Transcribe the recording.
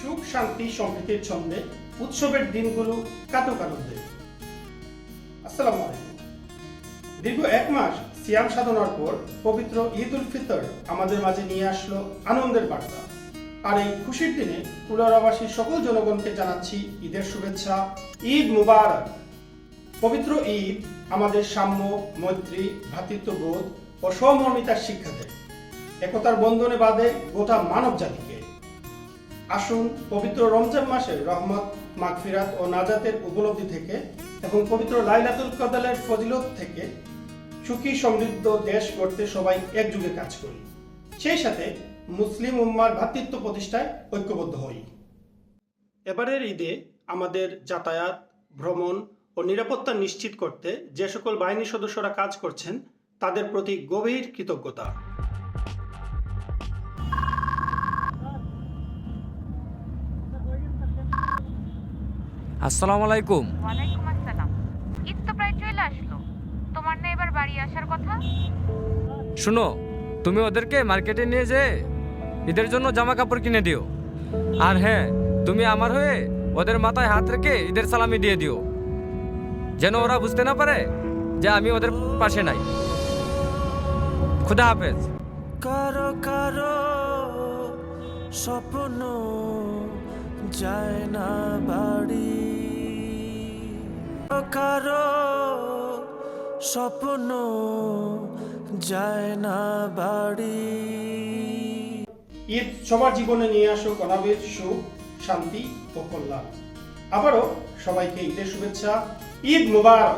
সুখ, শান্তি, সম্প্রীতির ছন্দে উৎসবের দিনগুলো কাটুক আনন্দে আসসালামু আলাইকুম। দীর্ঘ এক মাস সিয়াম সাধনার পর পবিত্র ঈদ উল ফিতর আমাদের মাঝে নিয়ে আসলো আনন্দের বার্তা। আর এই খুশির দিনে কুলারাবাসীর সকল জনগণকে জানাচ্ছি ঈদের শুভেচ্ছা, ঈদ মুবারক। পবিত্র ঈদ আমাদের সাম্য, মৈত্রী ভ্রাতৃত্ববোধ ও সমর্মিতার শিক্ষা দেয় একতার বন্ধনে বাদে গোটা মানব জাতিকে আসুন পবিত্র রমজান মাসের রহমত, মাগফিরাত ও নাজাতের উপলব্ধি থেকে এবং পবিত্র লাইলাতুল কদালের ফজিলত থেকে সুখী সমৃদ্ধ দেশ গড়তে সবাই একযুগে কাজ করি। সেই সাথে মুসলিম উম্মার ভ্রাতৃত্ব প্রতিষ্ঠায় ঐক্যবদ্ধ হই। এবারের ঈদে আমাদের যাতায়াত, ভ্রমণ ও নিরাপত্তা নিশ্চিত করতে যে সকল বাহিনী সদস্যরা কাজ করছেন, তাদের প্রতি গভীর কৃতজ্ঞতা। আসসালামু আলাইকুম। ওয়ালাইকুম আসসালাম। ঈদ তো প্রায় চলে আসলো। তোমার না এবার বাড়ি আসার কথা? শুনো তুমি ওদেরকে মার্কেটে নিয়ে যে ঈদের জন্য জামা কাপড় কিনে দিও। আর হ্যাঁ তুমি আমার হয়ে ওদের মাথায় হাত রেখে ঈদের সালামি দিয়ে দিও। যেন ওরা বুঝতে না পারে যে আমি ওদের পাশে নাই। খুদা হাফেজ। কারও কারও স্বপ্ন যায় না বাড়ি কারও স্বপ্ন যায় না বাড়ি। ঈদ সবার জীবনে নিয়ে আসুক, অনাবিল সুখ, শান্তি ও কল্যাণ। আবারও সবাইকে ঈদের শুভেচ্ছা। ঈদ মুবারক।